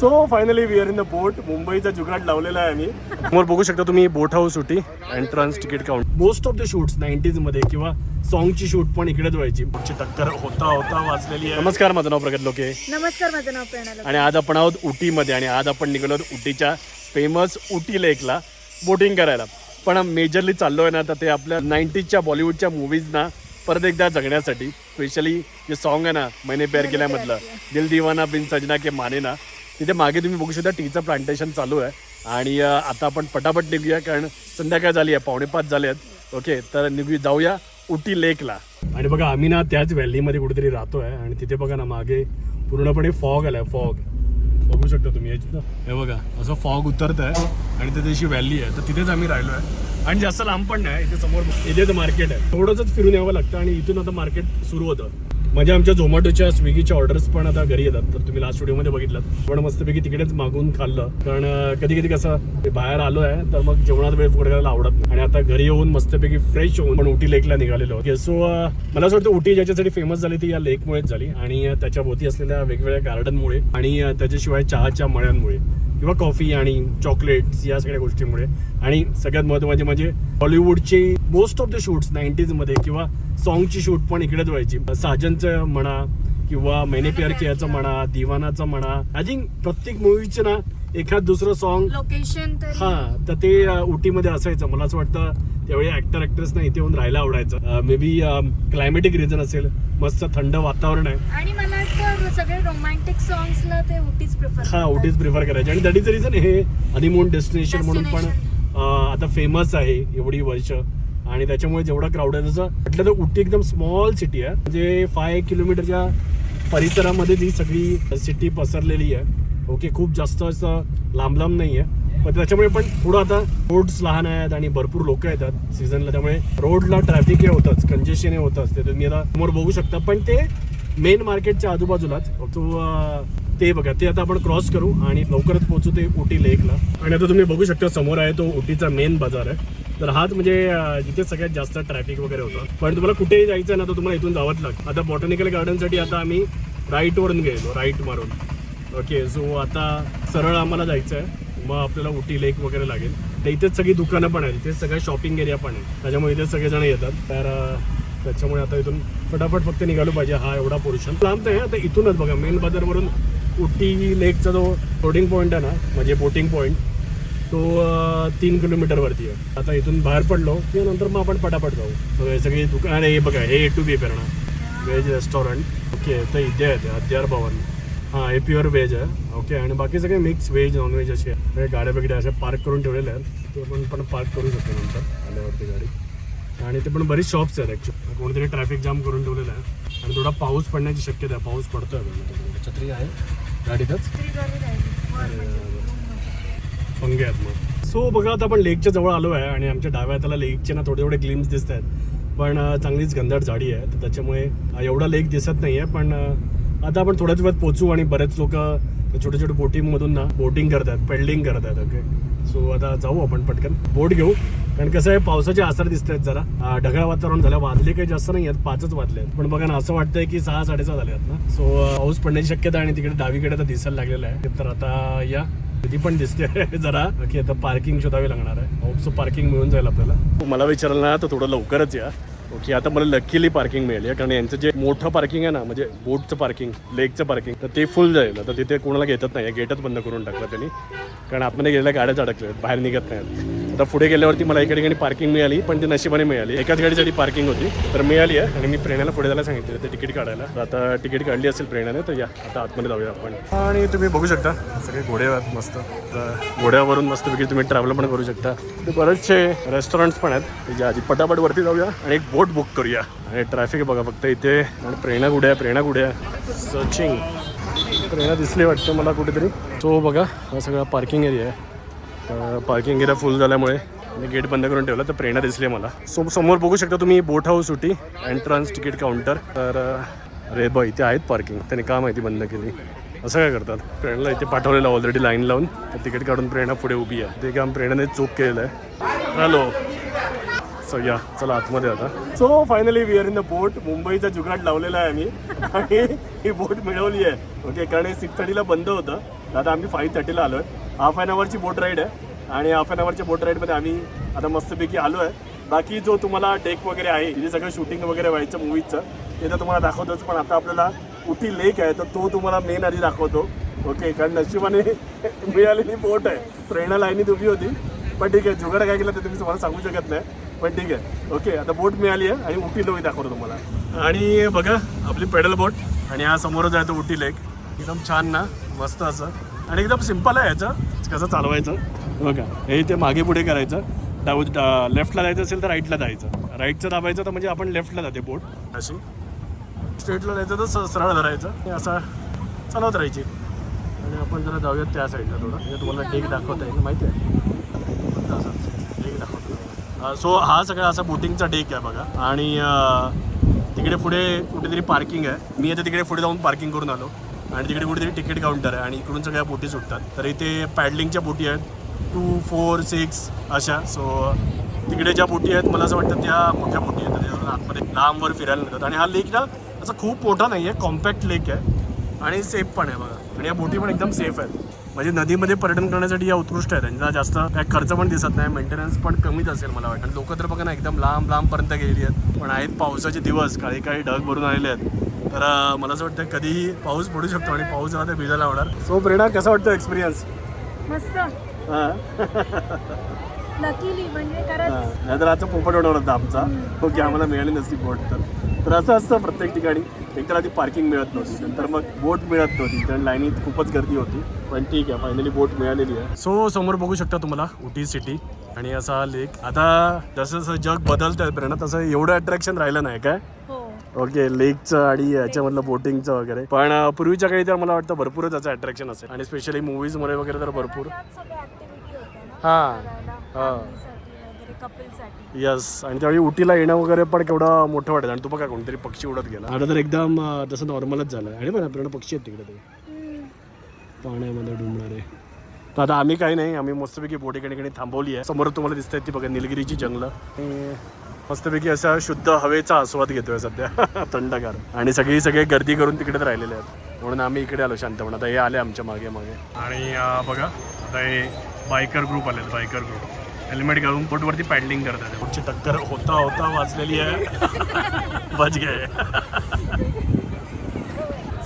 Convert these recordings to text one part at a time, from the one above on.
So finally we are in the boat मुंबईचा जुगाड लावलेला आहे आम्ही. समोर बघू शकता तुम्ही बोट हाऊस होती. Entrance ticket count most of the shoots नाईन्टीजमध्ये किंवा सॉंगची शूट पण इकडेच व्हायची. पुढची टक्कर होता होता वाचलेली आहे. नमस्कार माझं नाव प्रगत लोके. नमस्कार माझं नाव प्रेरणा लोके. आणि आज आपण आहोत उटीमध्ये आणि आज आपण निघालो आहोत उटीच्या फेमस उटी लेकला बोटिंग करायला. पण मेजरली चाललो आहे ना तर ते आपल्या नाईन्टीजच्या बॉलिवूडच्या मूवीजना परत एकदा जगण्यासाठी. स्पेशली जे सॉन्ग आहे ना मैंने प्यार केल्यामधलं दिल दिवाना बिन सजना के माने ना तिथे मागे तुम्ही बघू शकता टीचं प्लांटेशन चालू आहे. आणि आता आपण पटापट निघूया कारण संध्याकाळ झाली आहे पावणेपाच झाले आहेत. ओके तर निघू जाऊया उटी लेकला. आणि बघा आम्ही ना त्याच व्हॅलीमध्ये कुठेतरी राहतो आहे आणि तिथे बघा ना मागे पूर्णपणे फॉग आलाय फॉग बघू शकता तुम्ही याची हे बघा असं फॉग उतरत आहे आणि तिथे अशी व्हॅली आहे. तर तिथेच आम्ही राहिलो आहे आणि जास्त लांब पण नाही इथे समोर इथे तर मार्केट आहे. थोडंच फिरून यावं लागतं आणि इथून आता मार्केट सुरू होतं. म्हणजे आमच्या झोमॅटोच्या स्विगीच्या ऑर्डर्स पण आता घरी येतात. तर तुम्ही लास्ट व्हिडिओमध्ये बघितलं. पण मस्तपैकी तिकडेच मागून खाल्लं. कारण कधी कधी कसं ते बाहेर आलो आहे तर मग जेवणात वेळ करायला आवडत नाही. आणि आता घरी येऊन मस्तपैकी फ्रेश होऊन पण उटी लेकला निघालेलो. सो मला असं वाटतं उटी ज्याच्यासाठी फेमस झाली ती या लेकमुळेच झाली. आणि त्याच्या भोवती असलेल्या वेगवेगळ्या गार्डनमुळे आणि त्याच्याशिवाय चहाच्या मळ्यांमुळे किंवा कॉफी आणि चॉकलेट्स या सगळ्या गोष्टींमुळे. आणि सगळ्यात महत्त्वाचे म्हणजे हॉलिवूडचे मोस्ट ऑफ द शूट्स नाईन्टीजमध्ये किंवा सॉंगची शूट पण इकडेच व्हायची. साजनचं म्हणा किंवा मैने प्यार कियाचं म्हणा दिवानाचं म्हणा. आय थिंक प्रत्येक मूवीचे ना एखाद दुसरं सॉन्ग लोकेशन हा तर ते उटीमध्ये असायचं. मला असं वाटतं त्यावेळी ऍक्टर ऍक्ट्रेसना इथे येऊन राहायला आवडायचं. मे बी क्लायमेटिक रिझन असेल. मस्त थंड वातावरण आहे. आणि मला वाटतं सगळे रोमॅन्टिक सॉंग्सला ते उटीच प्रिफर हा उटीच प्रिफर करायचे. आणि दॅट इज रिझन हे हनीमून डेस्टिनेशन म्हणून पण आता फेमस आहे एवढी वर्ष. आणि त्याच्यामुळे जेवढा क्राऊड आहे जसं म्हटलं तर उटी एकदम स्मॉल सिटी आहे. म्हणजे फाय किलोमीटरच्या परिसरामध्ये जी सगळी सिटी पसरलेली आहे. ओके खूप जास्त असं लांब लांब नाही आहे पण त्याच्यामुळे पण थोडं आता रोड्स लहान आहेत आणि भरपूर लोक येतात सीझनला त्यामुळे रोडला ट्रॅफिक हे होतंच कंजेशन हे होतंच. ते तुम्ही आता समोर बघू शकता. पण ते मेन मार्केटच्या आजूबाजूलाच. तो ते बघा ते आता आपण क्रॉस करू आणि लवकरच पोहोचू ते उटी लेकला आणि आता तुम्ही बघू शकता समोर आहे तो उटीचा मेन बाजार आहे. तर हाच म्हणजे जिथे सगळ्यात जास्त ट्रॅफिक वगैरे होतं. पण तुम्हाला कुठेही जायचं आहे ना तर तुम्हाला इथून जावंच लागतं. आता बॉटनिकल गार्डनसाठी आता आम्ही राईटवरून गेलो राईट मारून. ओके सो आता सरळ आम्हाला जायचं आहे मग आपल्याला उटी लेक वगैरे लागेल. तर इथेच सगळी दुकानं पण आहेत. इथेच सगळ्या शॉपिंग एरिया पण आहे त्याच्यामुळे इथे सगळेजण येतात. तर त्याच्यामुळे आता इथून फटाफट फक्त निघालो पाहिजे हा एवढा पोर्शन लांब आहे आता इथूनच बघा. मेन बाजारवरून उटी लेकचा जो बोटिंग पॉईंट आहे ना म्हणजे बोटिंग पॉईंट तो तीन किलोमीटरवरती आहे. आता इथून बाहेर पडलो की नंतर मग आपण पटापट जाऊ. बघा हे सगळी दुकान हे बघा हे ए टू बी पेरणा. व्हेज रेस्टॉरंट ओके तर इथे आहे ते हत्यार भवन. हां हे प्युअर व्हेज आहे. ओके आणि बाकी सगळे मिक्स व्हेज नॉनव्हेज असे आहे. हे गाड्या वगैरे अशा पार्क करून ठेवलेल्या आहेत. ते पण पण पार्क करू शकतो नंतर आल्यावरती गाडी. आणि ते पण बरीच शॉप्स आहेत ॲक्च्युली कोणतरी ट्रॅफिक जाम करून ठेवलेलं आहे. आणि थोडा पाऊस पडण्याची शक्यता आहे. पाऊस पडतोय. बघा. छत्री आहे. गाडीतच पंगे आहेत मग. सो बघा आता आपण लेकच्या जवळ आलो आहे आणि आमच्या डाव्या हाताला लेकचे ना थोडे थोडे ग्लिम्स दिसत आहेत. पण चांगलीच घनदाट झाडी आहे. तर त्याच्यामुळे एवढा लेक दिसत नाही आहे पण आता आपण थोड्याच वेळात पोचू आणि बरेच लोक छोटे छोटे बोटिंगमधून ना बोटिंग करतात पेल्डिंग करतात ओके सो आता जाऊ आपण पटकन. बोट घेऊ. कारण कसं आहे पावसाचे आसार दिसत आहेत जरा. ढगाळ वातावरण झालं वाजले काही जास्त नाही आहेत पाचच वाजले आहेत. पण बघा ना असं वाटतंय की सहा साडेसहा झाले आहेत ना. सो पाऊस पडण्याची शक्यता आहे आणि तिकडे डावीकडे तर दिसायला लागलेलं आहे. तर आता या. ती पण दिसते. जरा. की आता पार्किंग शोधावी लागणार आहे. होपसो पार्किंग मिळून जाईल आपल्याला. मला विचारलं ना तर थोडं लवकरच या. ओके आता मला लकीली पार्किंग मिळेल कारण यांचं जे मोठं पार्किंग आहे ना म्हणजे बोटचं पार्किंग लेकचं पार्किंग तर ते फुल जाईल. आता तिथे कोणाला घेतच नाही. गेटच बंद करून टाकलं त्यांनी. कारण आतमध्ये गेलेल्या गाड्याच अडकल्या आहेत. बाहेर निघत नाहीत आता पुढे गेल्यावरती मला एका ठिकाणी पार्किंग मिळाली पण ती नशिबाने मिळाली. एकाच गाडीसाठी पार्किंग होती तर मिळाली आहे. आणि मी प्रेरणाला पुढे जायला सांगितलं ते तिकीट काढायला. तर आता तिकीट काढली असेल प्रेरणाने तर या आता आतमध्ये जाऊया आपण. आणि तुम्ही बघू शकता सगळे घोडे आहेत मस्त. तर घोड्यावरून मस्तपैकी तुम्ही ट्रॅव्हल पण करू शकता. ते बरेचसे रेस्टॉरंट्स पण आहेत. जे आधी पटापट वरती जाऊया आणि एक बोट बुक करूया. आणि ट्रॅफिक बघा फक्त इथे. आणि प्रेरणा कुठे आहे? प्रेरणा कुठे आहे? सर्चिंग प्रेरणा दिसली वाटतं मला कुठेतरी. तो बघा हा सगळा पार्किंग एरिया आहे. पार्किंग एरिया फुल झाल्यामुळे मी गेट बंद करून ठेवलं तर प्रेरणा दिसली मला. सो समोर बघू शकता तुम्ही बोट हाऊस होती एंट्रन्स तिकीट काउंटर तर अरे बा इथे आहेत पार्किंग त्याने का माहिती बंद केली? असं काय करतात? प्रेरणाला इथे पाठवलेलं ऑलरेडी लाईन लावून तर तिकीट काढून प्रेरणा पुढे उभी आहे. ते काम प्रेरणाने चूक केलेलं आहे. हॅलो सो या चला आतमध्ये आता. So finally we are in the boat मुंबईचा जुगाड लावलेला आहे आम्ही. आणि ही बोट मिळवली आहे. ओके कारण सिक्स थर्टीला बंद होतं. आता आम्ही फाईव्ह थर्टीला आलो आहे हाफ अन आवरची बोट राईड आहे. आणि हाफ अन आवरच्या बोट राईडमध्ये आम्ही आता मस्तपैकी आलो आहे बाकी जो तुम्हाला डेक वगैरे आहे जे सगळं शूटिंग वगैरे व्हायचं मूवीचं ते तर तुम्हाला दाखवतोच पण आता आपल्याला उटी लेक आहे तर तो तुम्हाला मेन आधी दाखवतो. ओके कारण नशिबाने मिळालेली बोट आहे. प्रेरणा लाईनीत उभी होती. पण ठीक आहे जुगाड काय केलं ते तुम्ही तुम्हाला सांगू शकत नाही. पण ठीक आहे. ओके आता बोट मिळाली आहे आणि उटी लोक दाखवतो तुम्हाला. आणि बघा आपली पेडल बोट आणि हा समोरच आहे तो उटी लेक एकदम छान ना मस्त असं. आणि एकदम सिंपल आहे याचं. कसं चालवायचं? बघा हे ते मागे पुढे करायचं. डाऊ लेफ्टला जायचं असेल तर राईटला जायचं. राईटचं दाबायचं तर म्हणजे आपण लेफ्टला जाते बोट अशी. स्ट्रेटला जायचं तर सरळ धरायचं. आणि असं चालवत राहायची. आणि आपण जरा जाऊयात त्या साईडला थोडं. म्हणजे तुम्हाला डेक दाखवता येईल माहिती आहे? असंच डेक दाखवतो. सो हा सगळा असा बोटिंगचा डेक आहे बघा. आणि तिकडे पुढे कुठेतरी पार्किंग आहे. मी आता तिकडे पुढे जाऊन पार्किंग करून आलो. आणि तिकडे कुठेतरी तिकीट काउंटर आहे आणि इकडून सगळ्या बोटी सुटतात. तर इथे पॅडलिंगच्या बोटी आहेत. टू फोर सिक्स अशा. सो तिकडे ज्या बोटी आहेत मला असं वाटतं त्या मोठ्या बोटी आहेत. त्याच्यातून आतमध्ये लांबवर फिरायला मिळतात आणि हा लेक ना असं खूप मोठा नाही आहे. कॉम्पॅक्ट लेक आहे. आणि सेफ पण आहे बघा. आणि या बोटी पण एकदम सेफ आहेत. म्हणजे नदीमध्ये पर्यटन करण्यासाठी या उत्कृष्ट आहेत. त्यांचा जास्त काय खर्च पण दिसत नाही. मेंटेनन्स पण कमीच असेल मला वाटतं. लोक तर बघा ना एकदम लांब लांबपर्यंत गेलेली आहेत. पण आहेत पावसाचे दिवस. काही काही ढग भरून आलेले आहेत. तर मला असं वाटतं कधीही पाऊस पडू शकतो आणि पाऊस आला तर भिजायला होणार सो प्रेरणा कसा वाटतं एक्सपिरियन्स मस्त. नकिली म्हणजे खरंच. नाहीतर आता पोपट होणार होता आमचा. ओके आम्हाला मिळाली नसती बोट तर. तर असं असतं प्रत्येक ठिकाणी. एकतर आधी पार्किंग मिळत नव्हती. नंतर मग बोट मिळत नव्हती. कारण लाईनीत खूपच गर्दी होती. पण ठीक आहे फायनली बोट मिळालेली आहे. सो समोर बघू शकता तुम्हाला उटी सिटी आणि असा लेक आता जसं जसं जग बदलतंय प्रेरणा तसं एवढं अट्रॅक्शन राहिलं नाही काय? हो. ओके लेकचं आणि याच्यामधलं बोटिंगचं वगैरे. पण पूर्वीच्या काळी तर मला वाटतं भरपूरच याचं अट्रॅक्शन असेल. आणि स्पेशली मूवीजमध्ये वगैरे तर भरपूर. हां हां. यस आणि त्यावेळी उटीला येणं वगैरे पण केवढं मोठं वाटतं. आणि तू बघा कोणतरी पक्षी उडत गेला. आता तर एकदम तसं नॉर्मलच झालं. आणि पण आपल्याकडे पक्षी आहेत तिकडे ते. पाण्यामध्ये डुंबणारे. तर आता आम्ही काही नाही. आम्ही मस्तपैकी बोटी ठिकाणी थांबवली आहे. समोर तुम्हाला दिसत ती बघा निलगिरीची जंगलं. मस्तपैकी असा शुद्ध हवेचा आस्वाद घेतोय सध्या. थंडगार. आणि सगळी सगळे गर्दी करून तिकडेच राहिलेले आहेत. म्हणून आम्ही इकडे आलो शांतपणे. आता हे आले आमच्या मागे मागे. आणि बघा आता हे बायकर ग्रुप आले बायकर ग्रुप हेल्मेट घालून बोटवरती पॅडलिंग करतात. पुढची टक्कर होता होता वाचलेली आहे. बच गे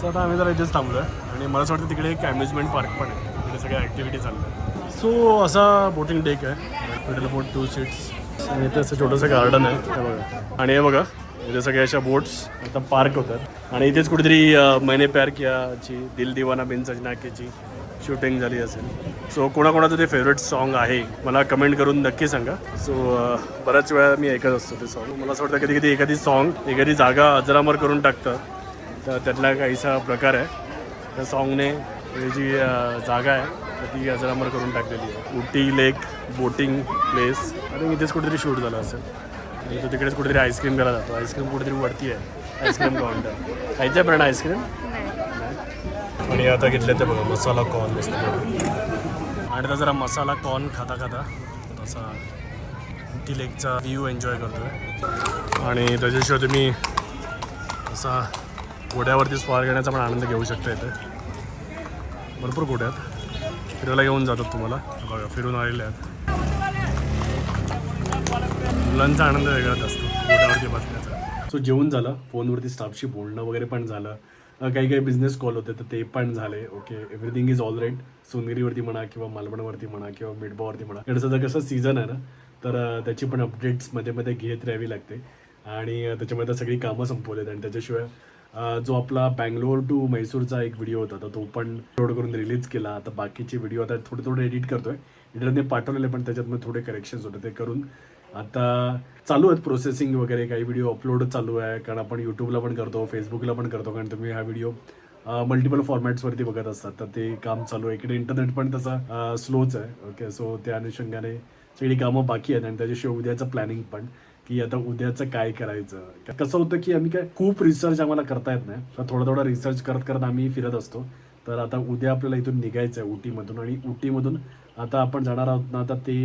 सो आता आम्ही जरा इथेच थांबलो आहे आणि मला असं वाटतं तिकडे एक अम्युजमेंट पार्क पण आहे. तिकडे सगळ्या ॲक्टिव्हिटी चालल्या सो असा बोटिंग डेक आहे. पेडल बोट टू सीट्स आणि इथे असं छोटंसं गार्डन आहे हे बघा. आणि हे बघा इथे सगळ्या अशा बोट्स आता पार्क होतात. आणि इथेच कुठेतरी मैने प्यार कियाची दिल दिवाना बिन सजनाकेची शूटिंग झाली असेल. सो कोणाकोणाचं ते फेवरेट सॉन्ग आहे मला कमेंट करून नक्की सांगा. सो बऱ्याच वेळा मी ऐकत असतो ते सॉन्ग मला असं वाटतं कधी कधी एखादी सॉन्ग एखादी जागा अजरामर करून टाकतं तर त्यातला काहीसा प्रकार आहे. त्या सॉन्गने ही जी जागा आहे तर ती अजरामर करून टाकलेली आहे. Ooty lake boating place. आणि इथेच कुठेतरी शूट झालं असेल. आणि तो तिकडेच कुठेतरी आईस्क्रीम घ्यायला जातो. आईस्क्रीम कुठेतरी वरती आहे. आईस्क्रीम काउंटर खायचं आहे पण आईस्क्रीम आणि आता घेतले ते बघा मसाला कॉर्न मस्त आणि आता जरा मसाला कॉर्न खाता खाता तसा उटी लेकचा व्ह्यू एन्जॉय करतोय. आणि त्याच्याशिवाय तुम्ही असा घोड्यावरती स्वार घेण्याचा पण आनंद घेऊ शकता इथे. भरपूर घोड्या आहेत फिरायला घेऊन जातात तुम्हाला. बघा फिरून आलेले आहेत. मुलांचा आनंद वेगळाच असतो बोटावरती बसण्याचा. सो जेवण झालं. फोनवरती स्टाफशी बोलणं वगैरे पण झालं. काही काही बिझनेस कॉल होते तर ते पण झाले. Okay everything is all right सोनगिरीवरती म्हणा किंवा मालवणवरती म्हणा किंवा मिडबावरती म्हणा. याचं जर कसं सीझन आहे ना तर त्याची पण अपडेट्समध्ये मध्ये घेत राहावी लागते. आणि त्याच्यामध्ये सगळी कामं संपवलेत आणि त्याच्याशिवाय जो आपला बँगलोर टू मैसूरचा एक व्हिडिओ होता तर तो पण अपलोड करून रिलीज केला. आता बाकीचे व्हिडिओ आता थोडे थोडे एडिट करतोय. एडिटरने पाठवलेले पण त्याच्यात मग थोडे करेक्शन्स होते ते करून. आता चालू आहेत प्रोसेसिंग वगैरे काही व्हिडिओ अपलोड चालू आहे कारण आपण यूट्यूबला पण करतो फेसबुकला पण करतो कारण तुम्ही हा व्हिडिओ मल्टिपल फॉर्मॅट्सवरती बघत असतात. तर ते काम चालू आहे. इकडे इंटरनेट पण तसा स्लोच आहे. ओके सो त्या अनुषंगाने सगळी कामं बाकी आहेत आणि त्याच्याशिवाय उद्याचं प्लॅनिंग पण. की आता उद्याचं काय करायचं? कसं होतं की आम्ही काय खूप रिसर्च आम्हाला करता येत नाही. तर थोडा थोडा रिसर्च करत करत आम्ही फिरत असतो. तर आता उद्या आपल्याला इथून निघायचं आहे उटीमधून आणि उटीमधून आता आपण जाणार आहोत ना आता ते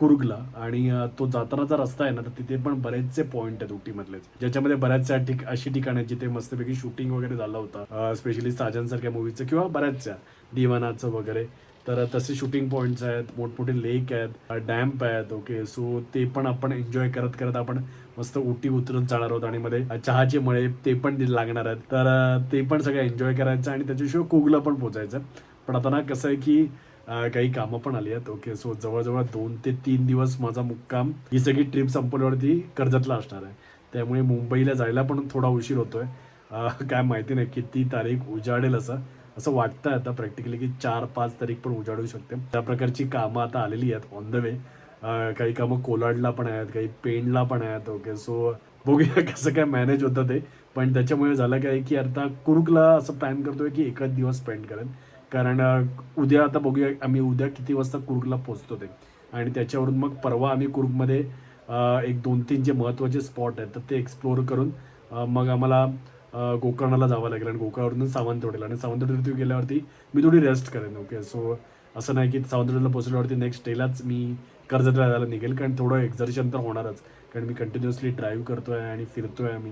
कुर्गला आणि तो जातानाचा रस्ता आहे ना तर तिथे पण बरेचसे पॉईंट आहेत उटीमधले ज्याच्यामध्ये बऱ्याचशा ठिक अशी ठिकाणं आहेत जिथे मस्तपैकी शूटिंग वगैरे झालं होतं. स्पेशली साजन सारख्या मूवीचं किंवा बऱ्याचशा. दिवानाचं वगैरे. तर तसे शूटिंग पॉईंट्स आहेत मोठमोठे लेक आहेत डॅम्प आहेत ओके सो ते पण आपण एन्जॉय करत करत आपण मस्त उटी उतरत जाणार आहोत आणि मध्ये चहाचे मळे ते पण लागणार आहेत. तर ते पण सगळं एन्जॉय करायचं आणि त्याच्याशिवाय कुगला पण पोचायचं. पण आता ना कसं आहे की काही कामं पण आली आहेत ओके सो जवळजवळ दोन ते तीन दिवस माझा मुक्काम ही सगळी ट्रिप संपल्यावरती कर्जतला असणार आहे. त्यामुळे मुंबईला जायला पण थोडा उशीर होतोय. काय माहिती नाही किती तारीख उजाडेल असं. असं वाटतं आता प्रॅक्टिकली की चार पाच तारीख पण उजाडू शकते. त्या प्रकारची कामं आता आलेली आहेत ऑन द वे काही कामं कोलाडला पण आहेत काही पेणला पण आहेत. ओके सो बघूया कसं काय मॅनेज होतं ते. पण त्याच्यामुळे झालं काय की आता कुरुकला असं प्लॅन करतोय की एकच दिवस स्पेंड करेन. कारण उद्या आता बघूया आम्ही उद्या किती वाजता कुरुकला पोचतो ते. आणि त्याच्यावरून मग परवा आम्ही कुरुकमध्ये एक दोन तीन जे महत्त्वाचे स्पॉट आहेत तर ते एक्सप्लोअर करून मग आम्हाला गोकर्णाला जावं लागेल आणि गोकर्णावरून सावंतवाडीला आणि सावंतवाडीवरती गेल्यावरती मी थोडी रेस्ट करेन ओके सो असं नाही की सावंतवाडीला पोहोचल्यावरती नेक्स्ट डेलाच मी कर्जतला जायला निघेल कारण थोडं एक्झर्शन तर होणारच. कारण मी कंटिन्युअसली ड्राईव्ह करतोय आणि फिरतोय मी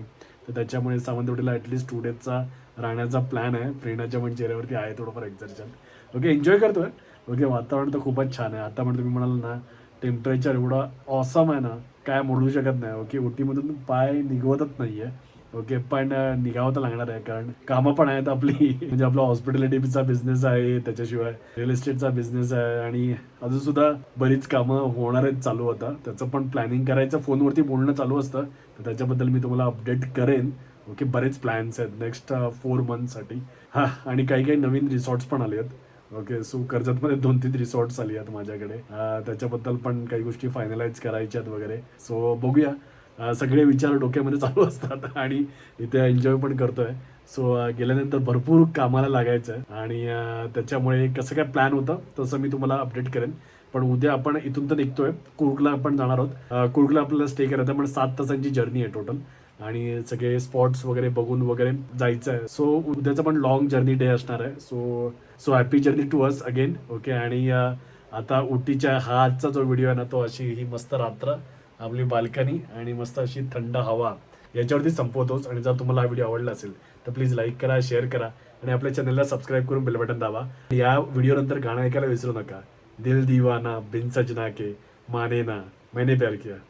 तर त्याच्यामुळे सावंतवाडीला ॲटलीस्ट टू डेजचा राहण्याचा प्लॅन आहे. फ्रेंडाच्या पण चेहऱ्यावरती आहे थोडंफार एक्झर्शन ओके एन्जॉय करतोय. ओके वातावरण तर खूपच छान आहे. आता म्हणजे तुम्ही म्हणाल ना टेम्परेचर एवढं ऑसम आहे ना काय म्हणू शकत नाही. ओके ओटीमधून पाय निघवतच नाही आहे ओके पण निघावं तर लागणार आहे कारण कामं पण आहेत आपली. म्हणजे आपला हॉस्पिटॅलिटीचा बिझनेस आहे त्याच्याशिवाय रिअल इस्टेटचा बिझनेस आहे आणि अजून सुद्धा बरीच कामं होणार आहेत चालू आता. त्याचं पण प्लॅनिंग करायचं फोनवरती बोलणं चालू असतं. तर त्याच्याबद्दल मी तुम्हाला अपडेट करेन. ओके बरेच प्लॅन्स आहेत नेक्स्ट फोर मंथसाठी हां आणि काही काही नवीन रिसॉर्ट्स पण आले आहेत ओके सो कर्जतमध्ये दोन तीन रिसॉर्ट्स आली आहेत माझ्याकडे. त्याच्याबद्दल पण काही गोष्टी फायनलाइज करायच्या आहेत वगैरे. सो बघूया. सगळे विचार डोक्यामध्ये चालू असतात आणि इथे एन्जॉय पण करतोय. सो गेल्यानंतर भरपूर कामाला लागायचं आहे आणि त्याच्यामुळे कसं काय प्लॅन होतं तसं मी तुम्हाला अपडेट करेन. पण उद्या आपण इथून तर निघतोय. कुर्गला आपण जाणार आहोत. कुर्गला आपल्याला स्टे करायचं पण सात तासांची जर्नी आहे टोटल आणि सगळे स्पॉट्स वगैरे बघून वगैरे जायचं आहे सो उद्याचं पण लॉंग जर्नी डे असणार आहे. So so happy journey to us again okay आणि आता उटीच्या हा आजचा जो व्हिडिओ आहे ना तो अशी ही मस्त रात्र आपली बाल्कनी आणि मस्त अशी थंड हवा याच्यावरती संपवतोच आणि जर तुम्हाला हा व्हिडिओ आवडला असेल तर प्लीज लाईक करा शेअर करा आणि आपल्या चॅनलला सबस्क्राईब करून बेल बटन दाबा. या व्हिडिओ नंतर गाणं ऐकायला विसरू नका. दिल दीवाना बिन सजना के माने ना मैंने प्यार किया.